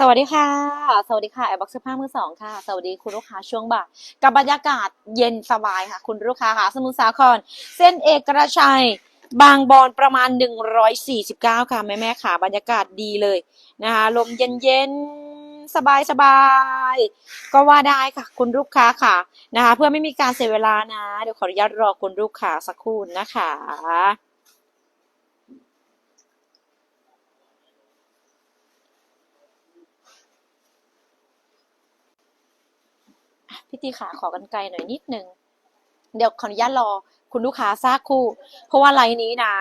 สวัสดีค่ะ สวัสดีค่ะแอร์บ็อกซ์เสื้อผ้ามือสองค่ะ สวัสดีคุณลูกค้าช่วงบ่ายกับบรรยากาศเย็นสบายค่ะ คุณลูกค้าค่ะ สมุทรสาคร เส้นเอกชัย บางบอนประมาณ 149 ค่ะแม่แม่ค่ะ บรรยากาศดีเลยนะคะลมเย็นเย็นสบายสบายก็ว่าได้ค่ะ คุณลูกค้าค่ะนะคะเพื่อไม่มีการเสียเวลานะ เดี๋ยวขออนุญาตรอคุณลูกค้าสักครู่นะคะ พี่ตีขาขอกันไกลหน่อยนิดนึงเดี๋ยวขออนุญาตรอคุณลูกค้าสักคู่ เพราะว่าไลน์นี้นะ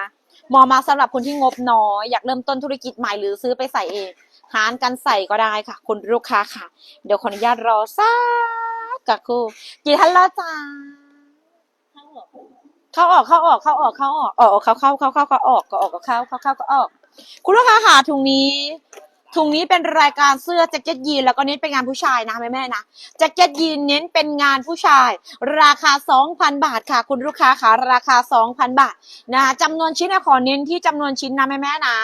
เหมอมาสำหรับคนที่งบน้อย อยากเริ่มต้นธุรกิจใหม่หรือซื้อไปใส่เองหารกันใส่ก็ได้ค่ะ คุณลูกค้าค่ะ เดี๋ยวขออนุญาตรอสักกับคู่กี่ท่านและจ้าเข้าออกเข้าออกเข้าออกเข้าออกออกเข้าเข้าเข้าเข้าเข้าออกก็ออกก็เข้าเข้าเข้าก็ออก คุณลูกค้าค่ะถุงนี้ ถุงนี้เป็นรายการเสื้อแจ็คเก็ตยีนแล้วก็เน้นเป็นงานผู้ชายนะแม่แม่นะแจ็คเก็ตยีนเน้นเป็นงานผู้ชาย ราคา 2,000 บาทค่ะ คุณลูกค้าค่ะราคา 2,000 บาทนะจำนวนชิ้นขอเน้นที่จำนวนชิ้นนะแม่แม่นะ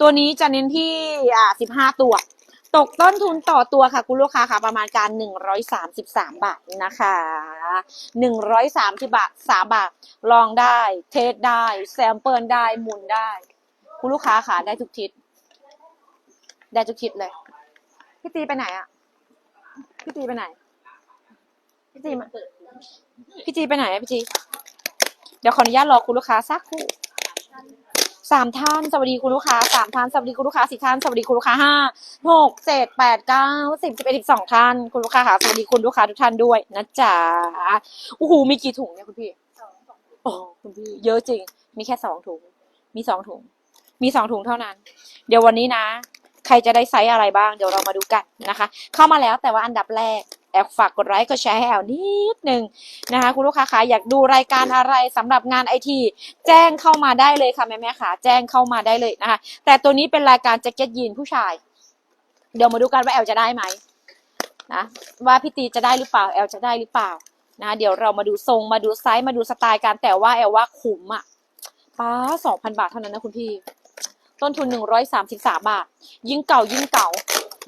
ตัวนี้จะเน้นที่อ่า15 ตัว ตกต้นทุนต่อตัวค่ะ คุณลูกค้าค่ะประมาณการ 133 บาทนะคะ130บาท3บาทลองได้ เทสได้ แซมเปิลได้หมุนได้ คุณลูกค้าค่ะได้ทุกทิศ ได้ทุกทิศเลย พี่ตีไปไหนอะพี่ตีไปไหน พี่จีมา พี่จีไปไหนอะพี่จี เดี๋ยวขออนุญาตรอคุณลูกค้าสักครู่สามท่าน สวัสดีคุณลูกค้าสามท่าน สวัสดีคุณลูกค้าสี่ท่าน สวัสดีคุณลูกค้าห้าหกเจ็ดแปดเก้าสิบสิบเอ็ดสิบสองท่าน คุณลูกค้าค่ะ สวัสดีคุณลูกค้าทุกท่านด้วยนะจ๊ะโอ้โหมีกี่ถุงเนี่ยคุณพี่โอ้คุณพี่ เยอะจริง มีแค่สองถุง มีสองถุง มีสองถุงเท่านั้น เดี๋ยววันนี้นะ ใครจะได้ไซส์อะไรบ้างเดี๋ยวเรามาดูกันนะคะ เข้ามาแล้วแต่ว่าอันดับแรกแอบฝากกดไลค์กดแชร์ให้แอลนิดนึงนะคะ คุณลูกค้าคะอยากดูรายการอะไรสำหรับงานไอทีแจ้งเข้ามาได้เลยค่ะแม่แม่ค่ะแจ้งเข้ามาได้เลยนะคะ แต่ตัวนี้เป็นรายการแจ็คเก็ตยีนผู้ชาย เดี๋ยวมาดูกันว่าแอลจะได้ไหมนะว่าพี่ตีจะได้หรือเปล่าแอลจะได้หรือเปล่านะเดี๋ยวเรามาดูทรงมาดูไซส์มาดูสไตล์กันแต่ว่าแอลว่าคุ้มอะป้าสองพันบาทเท่านั้นนะคุณพี่ ต้นทุนหนึ่งร้อยสามสิบสามบาท ยิ่งเก่ายิ่งเก่า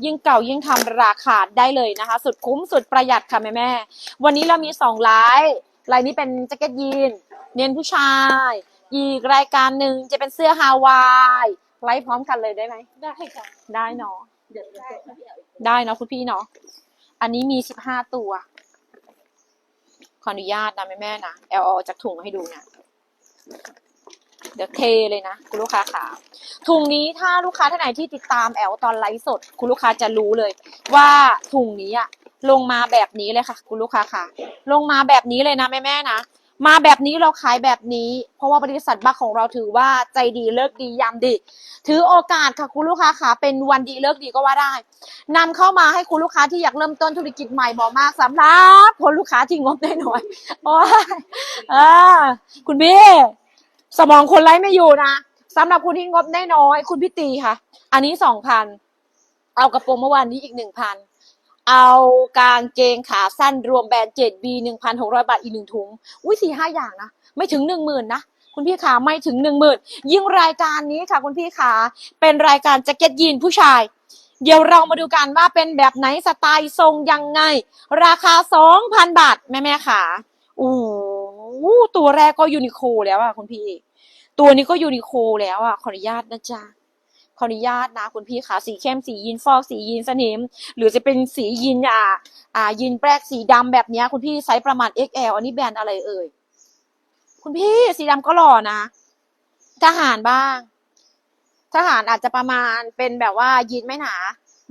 ยิ่งเก่ายิ่งทำราคาได้เลยนะคะ สุดคุ้มสุดประหยัดค่ะแม่แม่ๆวันนี้เรามีสองไลน์ไลน์นี้เป็นแจ็คเก็ตยีนเน้นผู้ชาย อีกรายการหนึ่งจะเป็นเสื้อฮาวายไลฟ์พร้อมกันเลยได้ไหมได้ค่ะได้เนาะเดี๋ยวได้ค่ะพี่เอาได้เนาะคุณพี่เนาะอันนี้มีสิบห้าตัว ขออนุญาตนะแม่แม่ๆนะแอลเอาจากถุงให้ดูนะ เดี๋ยวเทเลยนะ คุณลูกค้าค่ะถุงนี้ถ้าลูกค้าท่านไหนที่ติดตามแอลตอนไลฟ์สด คุณลูกค้าจะรู้เลย ว่าถุงนี้อะลงมาแบบนี้เลยค่ะ คุณลูกค้าค่ะ ลงมาแบบนี้เลยนะแม่แม่นะมาแบบนี้เราขายแบบนี้ เพราะว่าบริษัทบัคของเราถือว่าใจดีเลิกดียามดี ถือโอกาสค่ะคุณลูกค้าค่ะเป็นวันดีเลิกดีก็ว่าได้นำเข้ามาให้คุณลูกค้าที่อยากเริ่มต้นธุรกิจใหม่บอกมากสำหรับคนลูกค้าที่งบได้น้อยโอ้ยอ่าคุณพี่ สมองคนไร้ไม่อยู่นะสำหรับคุณที่งบได้น้อย คุณพี่ตีค่ะ อันนี้สองพันเอากระโปรงเมื่อวานนี้อีกหนึ่งพันเอากางเกงขาสั้นรวมแบรนด์เจ็ดบีหนึ่งพันหกร้อยบาทอีกหนึ่งถุง อุ้ยสี่ห้าอย่างนะ ไม่ถึงหนึ่งหมื่นนะ คุณพี่ขาไม่ถึงหนึ่งหมื่นยิ่งรายการนี้ค่ะ คุณพี่ขาเป็นรายการแจ็คเก็ตยีนผู้ชาย เดี๋ยวเรามาดูกันว่าเป็นแบบไหนสไตล์ทรงยังไง ราคาสองพันบาท แม่แม่ขาอู้ ตัวแรกก็ยูนิโคแล้วอะคุณพี่ ตัวนี้ก็ยูนิโคแล้วอะขออนุญาตนะจ๊ะขออนุญาตนะคุณพี่ขาสีเข้มสียีนฟอกสียีนสนิม หรือจะเป็นสียีนอ่าอ่ายีนแปรกสีดำแบบเนี้ยคุณพี่ไซส์ประมาณ XL อันนี้แบรนด์อะไรเอ่ยคุณพี่สีดำก็หล่อนะทหารบ้าง ทหารอาจจะประมาณเป็นแบบว่ายีนไม่หนา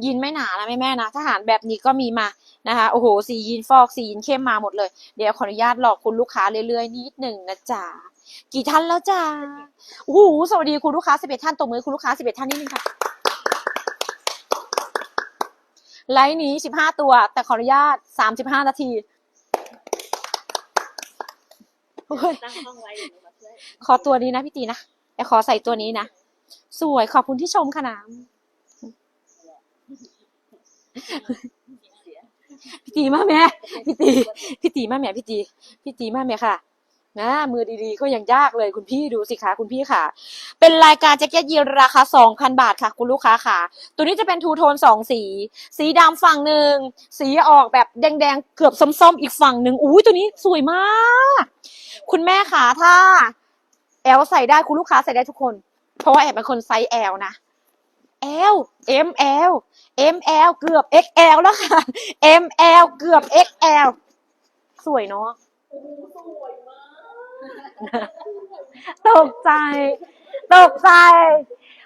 ยีนไม่หนานะแม่แม่ๆนะทหารแบบนี้ก็มีมานะคะโอ้โหสียีนฟอกสียีนเข้มมาหมดเลย เดี๋ยวขออนุญาตหลอกคุณลูกค้าเรื่อยๆนิดหนึ่งนะจ๊ะกี่ท่านแล้วจ้าโอ้โหสวัสดีคุณลูกค้าสิบเอ็ดท่านตบมือคุณลูกค้าสิบเอ็ดท่านนิดนึงค่ะไลน์นี้สิบห้าตัว แต่ขออนุญาตสามสิบห้านาทีขอตัวนี้นะพี่ตีนะแต่ขอใส่ตัวนี้นะ สวยขอบคุณที่ชมค่ะน้ำ พี่ตีมาแม่พี่ตีพี่ตีมาแม่พี่ตีพี่ตีมาแม่ค่ะนะมือดีๆก็ยังยากเลยคุณพี่ดูสิคะคุณพี่ค่ะ เป็นรายการแจ็คเก็ตยีนราคา 2,000 บาทค่ะ คุณลูกค้าค่ะ ตัวนี้จะเป็นทูโทนสองสี สีดำฝั่งหนึ่ง สีออกแบบแดงๆ เกือบส้มๆ อีกฝั่งหนึ่งอุ้ยตัวนี้สวยมาก คุณแม่ค่ะถ้า แอลใส่ได้คุณลูกค้าใส่ได้ทุกคน เพราะว่าแอบเป็นคนไซส์แอลนะ L M L M L เกือบ XL แล้วค่ะ M L เกือบ XL สวยเนาะสวยมากตกใจ ตกใจ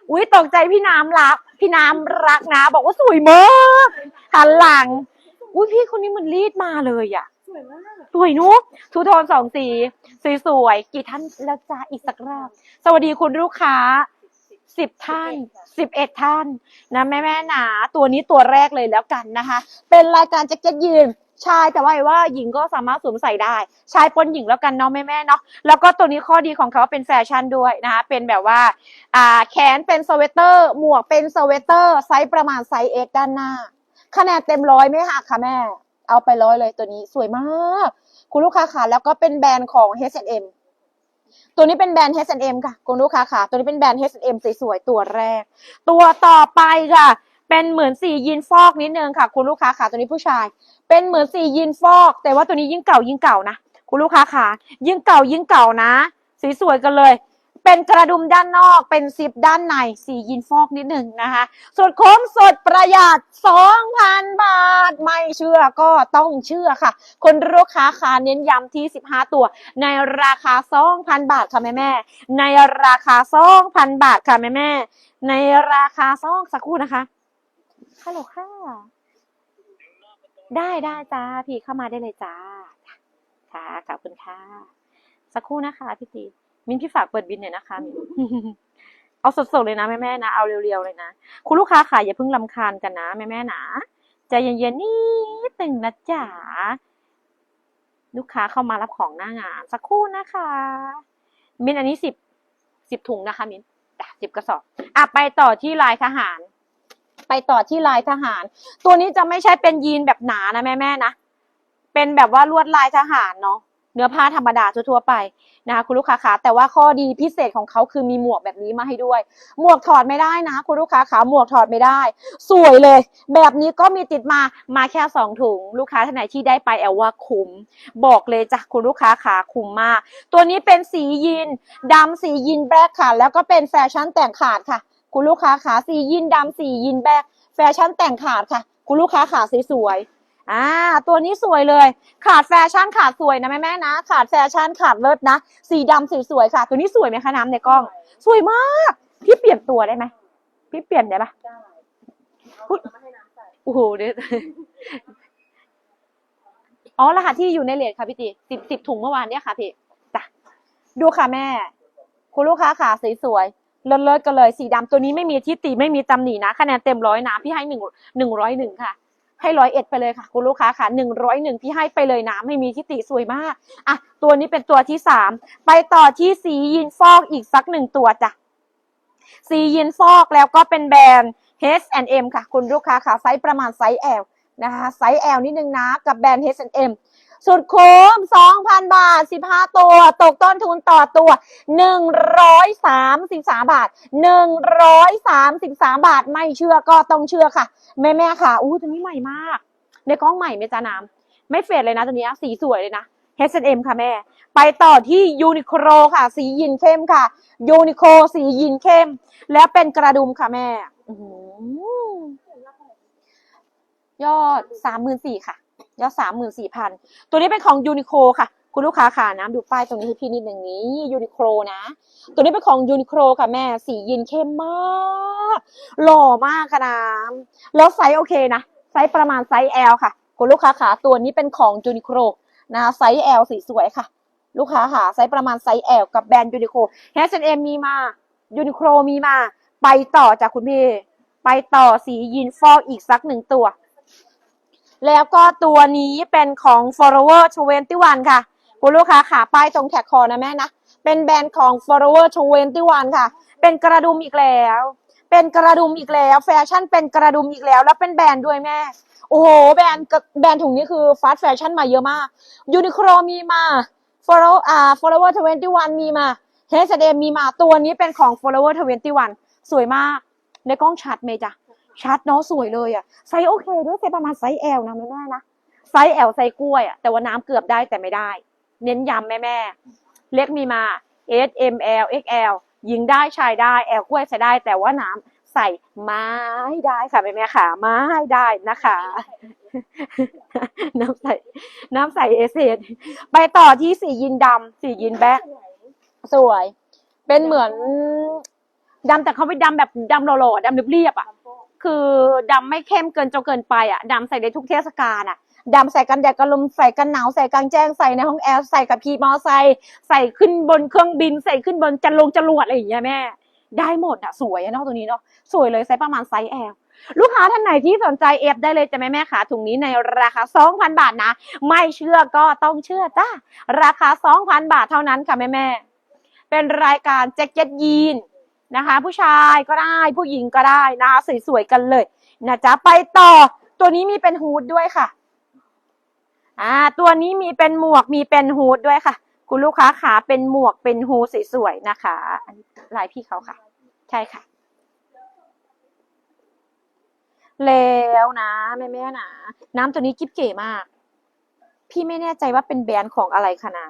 อุ้ยตกใจพี่น้ำรัก พี่น้ำรักนะ บอกว่าสวยมากหันหลัง อุ้ยพี่คนนี้เหมันรีดมาเลยอะสวยมากสวยเนุกทูโทนสองสีสี สวยๆ กี่ท่านแล้วจ้าอีกสักรอบ สวัสดีคุณลูกค้า สิบท่านสิบเอ็ดท่านนะแม่แม่ๆหนาตัวนี้ตัวแรกเลยแล้วกันนะคะ เป็นรายการแจ็คเก็ตยีนชายแต่ว่าว่าหญิงก็สามารถสวมใส่ได้ ชายปนหญิงแล้วกันเนาะแม่แม่ๆเนาะแล้วก็ตัวนี้ข้อดีของเขาเป็นแฟชั่นด้วยนะคะเป็นแบบว่าอ่าแขนเป็นสเวตเตอร์ หมวกเป็นสเวตเตอร์ไซส์ประมาณไซส์ X ด้านหน้าคะแนนเต็มร้อยไม่หักค่ะแม่ เอาไปร้อยเลยตัวนี้สวยมาก คุณลูกค้าค่ะแล้วก็เป็นแบรนด์ของ H&M ตัวนี้เป็นแบรนด์ H&M ค่ะคุณลูกค้าค่ะ ตัวนี้เป็นแบรนด์ H&M สวยๆตัวแรก ตัวต่อไปค่ะ เป็นเหมือนสียีนฟอกนิดนึงค่ะ คุณลูกค้าค่ะ ตัวนี้ผู้ชาย เป็นเหมือนสียีนฟอก แต่ว่าตัวนี้ยิ่งเก่ายิ่งเก่านะคุณลูกค้าค่ะ ยิ่งเก่ายิ่งเก่านะ สีสวยกันเลย เป็นกระดุมด้านนอก เป็นซิปด้านในสียีนฟอกนิดหนึ่งนะคะส่วนคุ้มสดประหยัด 2,000 บาท ไม่เชื่อก็ต้องเชื่อค่ะ คนลูกค้าค่ะเน้นย้ำที่ 15 ตัว ในราคา 2,000 บาทค่ะแม่แม่ ในราคา 2,000 บาทค่ะแม่แม่ ในราคา2สักครู่นะคะฮัลโหลค่ะ ได้ได้จ้าพี่เข้ามาได้เลยจ้าค่ะขอบคุณค่ะ สักครู่นะคะพี่ตี มินพี่ฝากเปิดบินหน่อยนะคะมินเอาสดๆเลยนะแม่แม่ๆนะเอาเรียวๆเลยนะคุณลูกค้าค่ะอย่าเพิ่งลำคาญกันนะแม่แม่ๆนะใจเย็นๆนิดหนึ่งนะจ๊ะลูกค้าเข้ามารับของหน้างาน สักครู่นะคะ มินอันนี้สิบสิบถุงนะคะ มินสิบกระสอบอะไปต่อที่ลายทหาร ไปต่อที่ลายทหาร ตัวนี้จะไม่ใช่เป็นยีนแบบหนานะแม่แม่ๆนะเป็นแบบว่าลวดลายทหารเนาะ เนื้อผ้าธรรมดาทั่วๆไปนะคะคุณลูกค้าคะแต่ว่าข้อดีพิเศษของเขาคือมีหมวกแบบนี้มาให้ด้วย หมวกถอดไม่ได้นะ คุณลูกค้าขาหมวกถอดไม่ได้ สวยเลย แบบนี้ก็มีติดมามาแค่สองถุง ลูกค้าท่านไหนที่ได้ไปแอลว่าคุ้ม บอกเลยจ้ะคุณลูกค้าขาคุ้มมาก ตัวนี้เป็นสียีนดำสียีนแบล็คค่ะ แล้วก็เป็นแฟชั่นแต่งขาดค่ะ คุณลูกค้าขาสียีนดำสียีนแบล็คแฟชั่นแต่งขาดค่ะ คุณลูกค้าขาสีสวยๆ อ่า ตัวนี้สวยเลย ขาดแฟชั่นขาดสวยนะแม่แม่นะ ขาดแฟชั่นขาดเลิศนะ สีดำสีสวยค่ะ ตัวนี้สวยไหมคะน้ำในกล้อง สวยมาก พี่เปลี่ยนตัวได้ไหม พี่เปลี่ยนได้ปะอู้ห้น้ำใส่โอ้โหเดี๋ยอ๋อรหัสที่อยู่ในเลทค่ะพี่ตีสิบสิบถุงเมื่อวานเนี่ยค่ะพี่จ้ะดูค่ะแม่ คุณลูกค้าค่ะสีสวยเลิศเลิศกันเลย สีดำตัวนี้ไม่มีที่ติไม่มีตำหนินะคะแนนเต็มร้อยนะพี่ให้หนึ่งหนึ่งร้อยหนึ่งค่ะ ให้ร้อยเอ็ดไปเลยค่ะ คุณลูกค้าค่ะหนึ่งร้อยหนึ่งพี่ให้ไปเลยนะไม่มีที่ติสวยมากอะตัวนี้เป็นตัวที่สามไปต่อที่สียินฟอกอีกสักหนึ่งตัวจ้ะสียินฟอกแล้วก็เป็นแบรนด์ H&M ค่ะ คุณลูกค้าค่ะไซส์ประมาณไซส์ L นะคะไซส์ L นิดนึงนะ กับแบรนด์ H&M สุดคุ้ม 2,000 บาท 15 ตัว ตกต้นทุนต่อตัว 133 บาท 133 บาท ไม่เชื่อก็ต้องเชื่อค่ะ แม่แม่ค่ะ อู้ตัวนี้ใหม่มาก ในกล้องใหม่เมจาน้ำไม่เฟดเลยนะตัวนี้สีสวยเลยนะ H&M ค่ะแม่ ไปต่อที่ยูนิโคลค่ะ สียินเข้มค่ะยูนิโคลสียินเข้ม แล้วเป็นกระดุมค่ะแม่อยอดสามหมื่นสี่ค่ะ ยอดสามหมื่นสี่พันตัวนี้เป็นของยูนิโคค่ะ คุณลูกค้าค่ะน้ำดูป้ายตรงนี้ให้พี่นิดหนึ่งนี้ยูนิโคลนะ ตัวนี้เป็นของยูนิโคลค่ะแม่สียินเข้มมาก หล่อมากค่ะน้ำแล้วไซส์โอเคนะ ไซส์ประมาณไซส์ L ค่ะ คุณลูกค้าค่ะตัวนี้เป็นของยูนิโคลนะไซส์ L สีสวยค่ะ ลูกค้าค่ะไซส์ประมาณไซส์ L กับแบรนด์ยูนิโคล H&M มีมายูนิโคลมีมา ไปต่อจากคุณพี่ ไปต่อสียีนฟอกอีกสักหนึ่งตัว แล้วก็ตัวนี้เป็นของ Forever 21 ค่ะ คุณลูกค้าขาป้ายตรงแท็กคอนะแม่นะ เป็นแบรนด์ของ Forever 21 ค่ะ เป็นกระดุมอีกแล้ว เป็นกระดุมอีกแล้ว แฟชั่นเป็นกระดุมอีกแล้ว แล้วเป็นแบรนด์ด้วยแม่ โอ้โห แบรนด์กแบรนด์ถุงนี้คือฟาสต์แฟชั่นมาเยอะมากยูนิโคลมีมา follow อ่า follower 21 มีมา H&M มีมาตัวนี้เป็นของ follower 21 สวยมาก ในกล้องชัดไหมจ๊ะ ชัดเนาะสวยเลยอะไซส์โอเคด้วยไซส์ประมาณไซส์ L นะแม่แม่นะไซส์ L ไซส์กล้วยอะแต่ว่าน้ำเกือบได้แต่ไม่ได้ เน้นย้ำแม่แม่เล็กมีมา S M L X L หญิงได้ชายได้ L กล้วยใส่ได้ แต่ว่าน้ำใส่ไม่ได้ค่ะแม่แม่ค่ะไม่ได้นะคะ น้ำใส่ น้ำใส่เอเซนไปต่อที่สียินดำสียินแบ็คสวย เป็นเหมือนดำแต่เขาไปดำแบบดำหล่อๆดำเรียบๆอะ คือดำไม่เข้มเกินจนเกินไปอะดำใส่ได้ทุกเทศกาลอะดำใส่กันแดดกันลมใส่กันหนาวใส่กลางแจ้งใส่ในห้องแอร์ใส่กับพีมอไซค์ใส่ขึ้นบนเครื่องบิน ใส่ขึ้นบนจรวดจรวดอะไรอย่างเงี้ยแม่ ได้หมดอะสวยเนาะตัวนี้เนาะสวยเลยไซส์ประมาณไซส์แอลลูกค้าท่านไหนที่สนใจเอฟได้เลยจะแม่แม่ขาถุงนี้ในราคา 2,000 บาทนะ ไม่เชื่อก็ต้องเชื่อจ้าราคา 2,000 บาทเท่านั้นค่ะแม่แม่เป็นรายการแจ็คเก็ตยีน นะคะ ผู้ชายก็ได้ผู้หญิงก็ได้นะคะสวยๆกันเลยนะจ๊ะไปต่อ ตัวนี้มีเป็นฮูดด้วยค่ะอ่าตัวนี้มีเป็นหมวกมีเป็นฮูดด้วยค่ะ คุณลูกค้าขาเป็นหมวกเป็นฮูดสวยๆนะคะอันนี้ลายพี่เขาค่ะ ใช่ค่ะแล้วนะแม่แม่นะน้ำตัวนี้กิ๊บเก๋มาก พี่ไม่แน่ใจว่าเป็นแบรนด์ของอะไรค่ะน้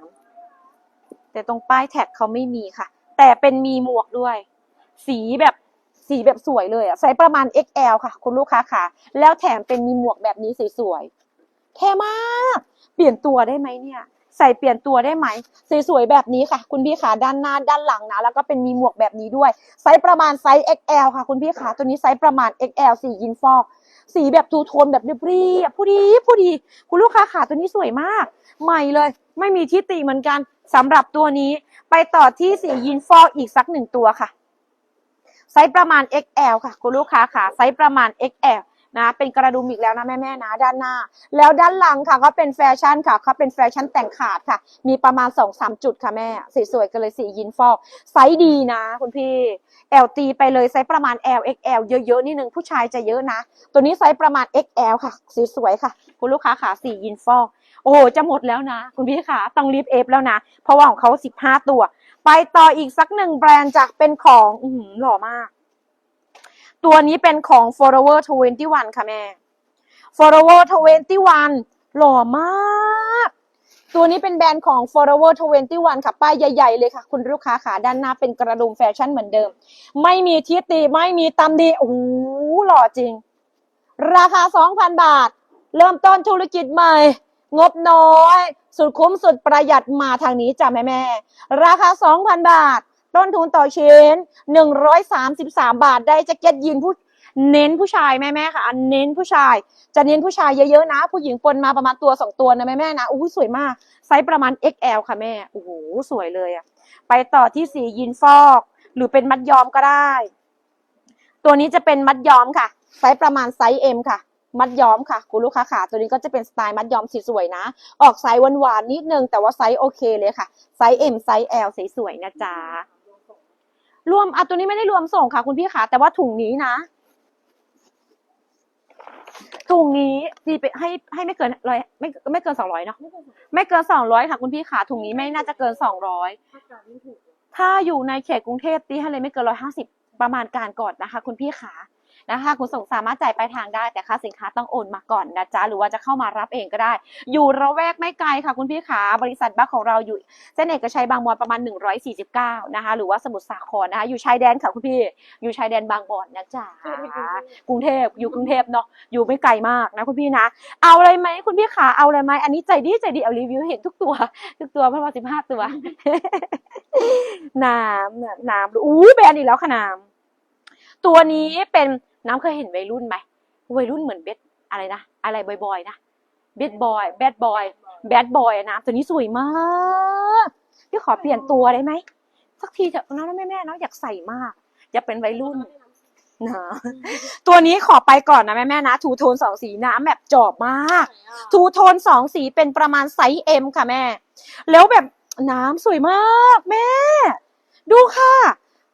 ำแต่ตรงป้ายแท็กเขาไม่มีค่ะ แต่เป็นมีหมวกด้วย สีแบบสีแบบสวยเลยอะไซส์ประมาณ XL ค่ะ คุณลูกค้าค่ะ แล้วแถมเป็นมีหมวกแบบนี้สวยๆเท่มาก เปลี่ยนตัวได้ไหมเนี่ย ใส่เปลี่ยนตัวได้ไหมสวยๆแบบนี้ค่ะ คุณพี่ขาด้านหน้าด้านหลังนะแล้วก็เป็นมีหมวกแบบนี้ด้วย ไซส์ประมาณไซส์ XL ค่ะ คุณพี่ขาตัวนี้ไซส์ประมาณ XL สียินฟอกสีแบบทูโทนแบบเรียบๆผู้ดีผู้ดี คุณลูกค้าขาตัวนี้สวยมาก ใหม่เลย ไม่มีที่ติเหมือนกันสำหรับตัวนี้ ไปต่อที่สียินฟอกอีกสักหนึ่งตัวค่ะ ซส์ประมาณ XL ค่ะ คุณลูกค้าขาไซส์ประมาณ XL นะเป็นกระดุมอีกแล้วนะแม่ๆนะด้านหน้า แล้วด้านหลังค่ะก็เป็นแฟชั่นค่ะเขาเป็นแฟชั่นแต่งขาดค่ะ มีประมาณ2อสจุดค่ะแม่สีสวยกันเลยสียินฟอกไซส์ดีนะคุณพี่ L ตีไปเลยไซส์ประมาณ L XL เยอะๆนิดนึงผู้ชายจะเยอะนะ ตัวนี้ไซส์ประมาณ XL ค่ะ สีสวยค่ะ คุณลูกค้าขาสียินฟอก อ้โหจะหมดแล้วนะ คุณพี่ขาต้องรีบเอฟแล้วนะ เพราะว่าของเขา15ตัว ไปต่ออีกสักหนึ่งแบรนด์จากเป็นของอือหือหล่อมาก ตัวนี้เป็นของ Forever 21 ค่ะแม่ Forever 21 หล่อมาก ตัวนี้เป็นแบรนด์ของ Forever 21 ค่ะ ป้ายใหญ่ๆเลยค่ะ คุณลูกค้าขาด้านหน้าเป็นกระดุมแฟชั่นเหมือนเดิม ไม่มีทิติไม่มีตำดีโอ้โหหล่อจริง ราคา 2,000 บาท เริ่มต้นธุรกิจใหม่ งบน้อย สุดคุ้มสุดประหยัดมาทางนี้จ้ะแม่แม่ราคา 2,000 บาท ต้นทุนต่อชิ้น 133 บาทได้แจ็คเก็ตยีนผู้เน้นผู้ชายแม่แม่ค่ะ เน้นผู้ชาย จะเน้นผู้ชายเยอะๆนะ ผู้หญิงปนมาประมาณตัวสองตัวนะแม่แม่นะอู้สวยมาก ไซส์ประมาณ XL ค่ะแม่โอ้โหสวยเลยอะไปต่อที่สียีนฟอก หรือเป็นมัดย้อมก็ได้ ตัวนี้จะเป็นมัดย้อมค่ะ ไซส์ประมาณไซส์ M ค่ะ มัดย้อมค่ะ คุณลูกค้าขาตัวนี้ก็จะเป็นสไตล์มัดย้อมสีสวยนะ ออกไซส์หวานๆนิดนึง แต่ว่าไซส์โอเคเลยค่ะ ไซส์ M ไซส์ L สวยๆนะจ๊ะรวมอะตัวนี้ไม่ได้รวมส่งค่ะ คุณพี่ขาแต่ว่าถุงนี้นะถุงนี้ตีไปให้ให้ไม่เกินร้อยไม่ไม่เกินสองร้อยเนาะไม่เกินสองร้อยค่ะ คุณพี่ขาถุงนี้ไม่น่าจะเกินสองร้อยถ้าอยู่ในเขตกรุงเทพตีให้เลยไม่เกินร้อยห้าสิบประมาณการก่อนนะคะ คุณพี่ขา นะคะคุณส่งสามารถจ่ายปลายทางได้แต่ค่าสินค้าต้องโอนมาก่อนนะจ๊ะหรือว่าจะเข้ามารับเองก็ได้ อยู่ระแวกไม่ไกลค่ะคุณพี่ขาบริษัทบัคของเราอยู่เส้นเอกชัยบางบอนประมาณ 149นะคะหรือว่าสมุทรสาครนะคะอยู่ชายแดนค่ะคุณพี่อยู่ชายแดนบางบอนนะจ๊ะกรุงเทพอยู่กรุงเทพเนาะอยู่ไม่ไกลมากนะคุณพี่นะ เอาอะไรไหมคุณพี่ขาเอาอะไรไหมอันนี้ใจดีใจดีเอารีวิวเห็นทุกตัว ทุกตัวประมาณสิบห้าตัวน้ำน้ำอู้แบรนด์อีกแล้วค่ะน้ำตัวนี้เป็น น้ำเคยเห็นวัยรุ่นไหมวัยรุ่นเหมือนเบสอะไรนะอะไรบอยๆนะเบสบอยแบดบอยแบดบอยน้ำตัวนี้สวยมากพี่ขอเปลี่ยนตัวได้ไหมสักทีเถอะน้องแม่แม่ๆเนาะอยากใส่มากอยากเป็นวัยรุ่นนะตัวนี้ขอไปก่อนนะแม่แม่ๆนะทูโทนสองสีน้ำแบบจอบมาก ทูโทนสองสีเป็นประมาณไซส์เอ็มค่ะแม่ แล้วแบบน้ำสวยมากแม่ ดูค่ะ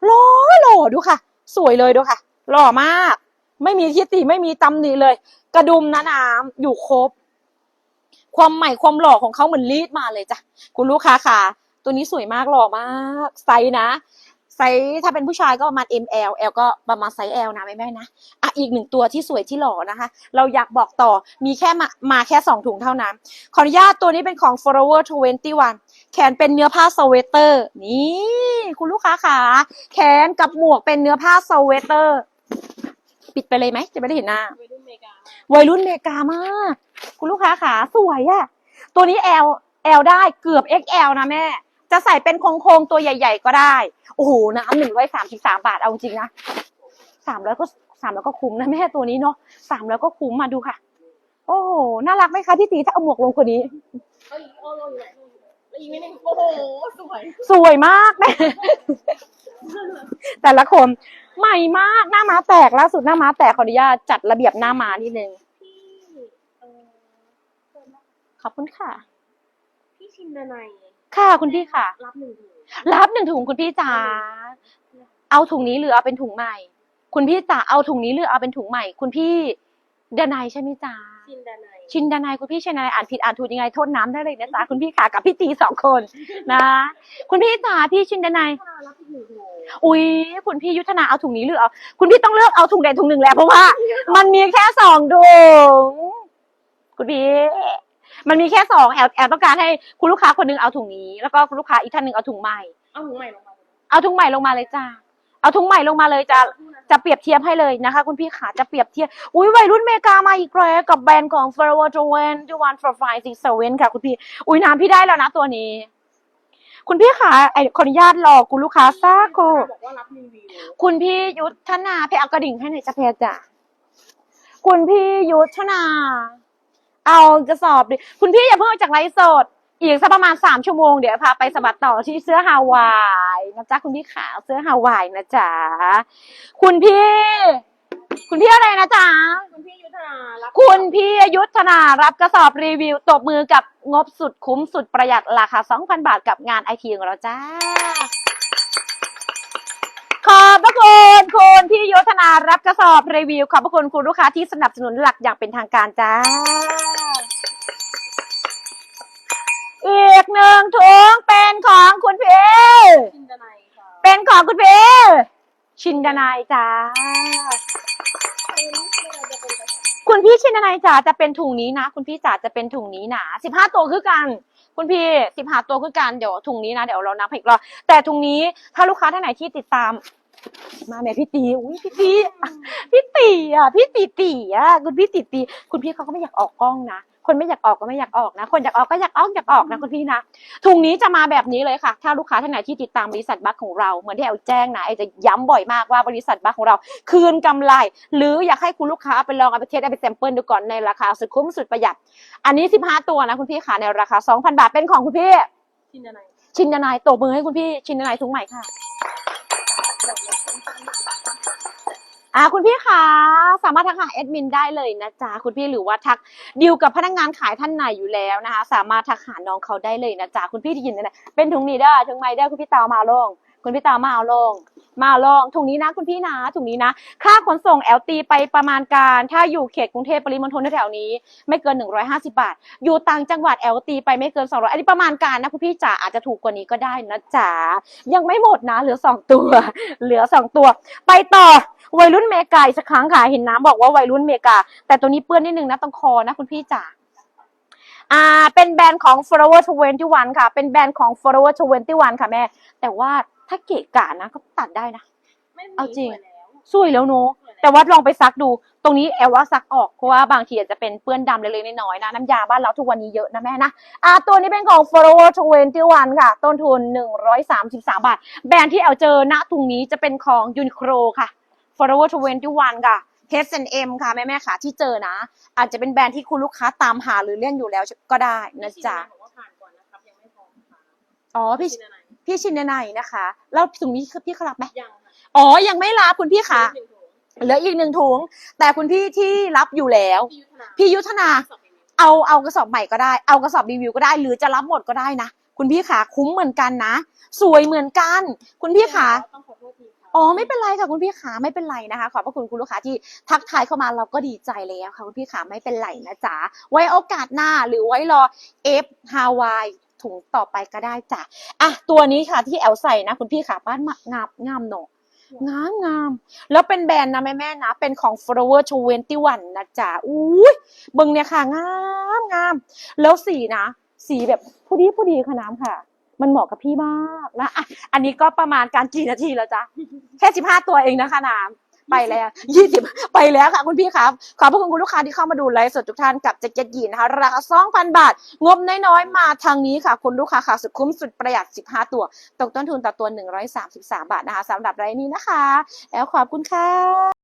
หล่อหล่อดูค่ะ สวยเลยดูค่ะ หล่อมาก ไม่มีทิฏฐิไม่มีตำหนิเลย กระดุมนะน้ำอยู่ครบ ความใหม่ความหล่อของเขาเหมือนรีดมาเลยจ้ะคุณลูกค้าค่ะ ตัวนี้สวยมากหล่อมากไซส์นะไซส์ถ้าเป็นผู้ชายก็ประมาณ M L L ก็ประมาณไซส์ L นะแม่แม่ๆนะอะอีกหนึ่งตัวที่สวยที่หล่อนะคะ เราอยากบอกต่อมีแค่มามาแค่สองถุงเท่านั้น ขออนุญาตตัวนี้เป็นของ Forever 21 แขนเป็นเนื้อผ้าสเวตเตอร์ นี่ คุณลูกค้าขาแขนกับหมวกเป็นเนื้อผ้าสเวตเตอร์ ปิดไปเลยไหมจะไม่ได้เห็นหน้า วัยรุ่นอเมริกาวัยรุ่นเมกามาก คุณลูกค้าขาสวยอะตัวนี้ L L ได้เกือบ XL นะแม่ จะใส่เป็นโครงๆตัวใหญ่ ๆ ก็ได้ โอ้โหน้ำหนึ่งร้อยสามสิบสามบาทเอาจริงนะสามแล้วก็สามแล้วก็คุ้มนะแม่ตัวนี้เนาะสามแล้วก็คุ้มมาดูค่ะ โอ้โหน่ารักไหมคะพี่ตีถ้าเอาหมวกลงคนนี้ เอ้ยเอาลงอยู่ไหน แล้วอีกนิดนึงโอ้โหสวยสวยมากแม่แต่ละคนใหม่มากหน้าม้าแตกล่าสุดหน้าม้าแตกขออนุญาตจัดระเบียบหน้าม้านิดนึงพี่เออเชิญนะขอบคุณค่ะ พี่ชินดานัยค่ะคุณพี่ค่ะ รับหนึ่งถุงรับหนึ่งถุงคุณพี่จ๋าเอาถุงนี้หรือเอาเป็นถุงใหม่ คุณพี่จ๋าเอาถุงนี้หรือเอาเป็นถุงใหม่ คุณพี่ ดนายใช่ไหมจ๋าชินดานัยชินดานายคุณพี่ชินดานายอ่านผิดอ่านถูกยังไงโทษน้ำได้เลยนะจ๊ะคุณพี่ขากับพี่ตีสองคนนะ คุณพี่จ๋าพี่ชินดานายถ้ารับอีกหนึ่งถุงอุ้ยคุณพี่ยุทธนาเอาถุงนี้หรือเอา คุณพี่ต้องเลือกเอาถุงใดถุงหนึ่งแหละเพราะว่า มันมีแค่สองถุงคุณพี่มันมีแค่สองแอลแอลต้องการให้คุณลูกค้าคนหนึงเอาถุงนี้ แล้วก็คุณลูกค้าอีกท่านหนึ่งเอาถุงใหม่เอาถุงใหม่ลงมาเลยเอาถุงใหม่ลงมาเลยจ้า เอาถุงใหม่ลงมาเลยจ้าจะเปรียบเทียบให้เลยนะคะ คุณพี่ขาจะเปรียบเทียบ อุ้ยวัยรุ่นเมกามาอีกแล้วกับแบรนด์ของ Forever 21 for five six seven ค่ะคุณพี่ อุ้ยน้ำพี่ได้แล้วนะตัวนี้ คุณพี่ขาไอขออนุญาตรอคุณลูกค้าสักครู่บอกว่ารับรีวิวคุณพี่ยุทธนาเพเอากระดิ่งให้หน่อยจ้ะเพจ้ะคุณพี่ยุทธนา เอากระสอบดิคุณพี่อย่าเพิ่งออกจากไลฟ์สด อีกสักประมาณสามชั่วโมงเดี๋ยวพาไปสะบัดต่อที่เสื้อฮาวายนะจ๊ะคุณพี่ขาวเสื้อฮาวายนะจ๊ะคุณพี่ คุณพี่อะไรนะจ๊ะคุณพี่ยุทธนารับคุณพี่ยุทธนารับกระสอบรีวิวตบมือกับงบสุดคุ้มสุดประหยัดราคา2,000บาทกับงานไอทีของเราจ้าขอบพระคุณคุณพี่ยุทธนารับกระสอบรีวิว ขอบพระคุณคุณลูกค้าที่สนับสนุนหลักอย่างเป็นทางการจ้า อีกหนึ่งถุงเป็นของคุณพี่ชินดานัยค่ะเป็นของคุณพี่ชินดานายจ้าอันนี้ไม่เราจะเป็นกระสอบคุณพี่ชินนายจ๋าจะเป็นถุงนี้นะ คุณพี่จ๋าจะเป็นถุงนี้นะสิบห้าตัวคือกัน คุณพี่สิบห้าตัวคือกันเดี๋ยวถุงนี้นะเดี๋ยวเรานับให้อีกรอบแต่ถุงนี้ถ้าลูกค้าท่านไหนที่ติดตาม มาแม่พี่ตีอุ้ยพี่ตีพี่ตีอะพี่ตีตีอะคุณพี่ตีตีคุณพี่เขาก็ไม่อยากออกกล้องนะ คนไม่อยากออกก็ไม่อยากออกนะ คนอยากออกก็อยากออกอยากออกนะคุณพี่นะ ถุงนี้จะมาแบบนี้เลยค่ะ ถ้าลูกค้าท่านไหนที่ติดตามบริษัทบัคของเรา เหมือนที่แอลแจ้งนะแอลจะย้ำบ่อยมากว่าบริษัทบัคของเรา คืนกำไร หรืออยากให้คุณลูกค้าไปลองเอาไปเทสเอาไปแซมเปิลดูก่อนในราคาสุดคุ้มสุดประหยัด อันนี้ 15 ตัวนะคุณพี่ขาในราคา 2,000 บาทเป็นของคุณพี่ ชินดายชินนายตบมือให้คุณพี่ชินนายถุงใหม่ค่ะ อ่าคุณพี่คะสามารถทักหาแอดมินได้เลยนะจ๊ะคุณพี่หรือว่าทักดีลกับพนักงานขายท่านไหนอยู่แล้วนะคะ สามารถทักหาน้องเขาได้เลยนะจ๊ะคุณพี่ที่ยินนะเป็นถุงนี้ได้ถุงไม่ได้คุณพี่ตาวมาเอาลง คุณพี่ตาวมาเอาลง มาเองถุงนี้นะคุณพี่นะถุงนี้นะ ค่าขนส่ง LT ไปประมาณการ ถ้าอยู่เขตกรุงเทพปริมณฑลแถวๆนี้ ไม่เกิน 150 บาท อยู่ต่างจังหวัด LT ไปไม่เกิน 200 อันนี้ประมาณการนะคุณพี่จ๋าอาจจะถูกกว่านี้ก็ได้นะจ๋ายังไม่หมดนะ เหลือ 2 ตัว เหลือ 2 ตัว ไปต่อวัยรุ่นเมกาอีกสักครั้งค่ะเห็นน้ำบอกว่าวัยรุ่นเมกา แต่ตัวนี้เปื้อนนิดนึงนะตรงคอนะคุณพี่จ๋าอ่าเป็นแบรนด์ของ Forever 21 ค่ะ เป็นแบรนด์ของ Forever 21 ค่ะแม่ แต่ว่าถ้าเกะกะนะก็ตัดได้นะ ไม่เอาจริง สวยแล้วสวยแล้วเนอะ สวยล้แต่ว่าลองไปซักดู ตรงนี้แอลว่าซักออก เพราะว่าบางทีอาจจะเป็นเปื้อนดำเล็กๆน้อยๆนะ น้ำยาบ้านเราทุกวันนี้เยอะนะแม่นะ อ่าตัวนี้เป็นของ Forever 21 ค่ะ ต้นทุน 133 บาท แบรนด์ที่แอลเจอณถุงนี้จะเป็นของ Uniqlo ค่ะ Forever 21 ค่ะ H&M ค่ะ แม่ๆค่ะที่เจอนะ อาจจะเป็นแบรนด์ที่คุณลูกค้าตามหาหรือเล่นอยู่แล้วก็ได้นะจ๊ะ พี่ชินดานัยบอกว่าผ่านก่อนนะครับยังไม่พร้อมค่ะอ๋อพี่ชินดานัย พี่ชินนายนะคะ แล้วถุงนี้คือพี่เขารับไหมยังค่ะอ๋อ ยังไม่รับคุณพี่ค่ะหนึ่งถุงเหลืออีกหนึ่งถุง แต่คุณพี่ที่รับอยู่แล้ว พี่ยุทธนาพี่ยุทธนาสอบรีวิวเอาเอากระสอบใหม่ก็ได้ เอากระสอบรีวิวก็ได้ หรือจะรับหมดก็ได้นะ คุณพี่ขาคุ้มเหมือนกันนะ สวยเหมือนกัน คุณพี่ขาต้องขอโทษทีค่ะอ๋อไม่เป็นไรค่ะคุณพี่ขาไม่เป็นไรนะคะ ขอบพระคุณคุณลูกค้าที่ทักทายเข้ามาเราก็ดีใจแล้วค่ะคุณพี่ขาไม่เป็นไรนะจ๊ะไว้โอกาสหน้าหรือไว้รอเอฟฮาวาย ถุงต่อไปก็ได้จ้ะอะตัวนี้ค่ะที่แอลใส่นะ คุณพี่ขาบ้านงามงามเนอะงามงาม แล้วเป็นแบรนด์นะแม่แม่นะ เป็นของ Forever 21นะจ๊ะอุ้ยเบิ่งเนี่ยค่ะ งามงาม แล้วสีนะ สีแบบผู้ดีผู้ดีค่ะน้ำค่ะ มันเหมาะกับพี่มากนะอะอันนี้ก็ประมาณการกี่นาทีแล้วจ๊ะ แค่สิบห้าตัวเองนะคะน้ำ ไปแล้วยี่สิบไปแล้วค่ะคุณพี่ครับ ขอบพระคุณคุณลูกค้าที่เข้ามาดูไลฟ์สดทุกท่านกับแจ็คเก็ตยีนนะคะราคาสองพันบาท งบน้อยๆ มาทางนี้ค่ะ คุณลูกค้าค่ะสุดคุ้มสุดประหยัดสิบห้าตัวตกต้นทุนต่อตัวหนึ่งร้อยสามสิบสาบาทนะคะสำหรับรายนี้นะคะ แล้วขอบคุณค่ะ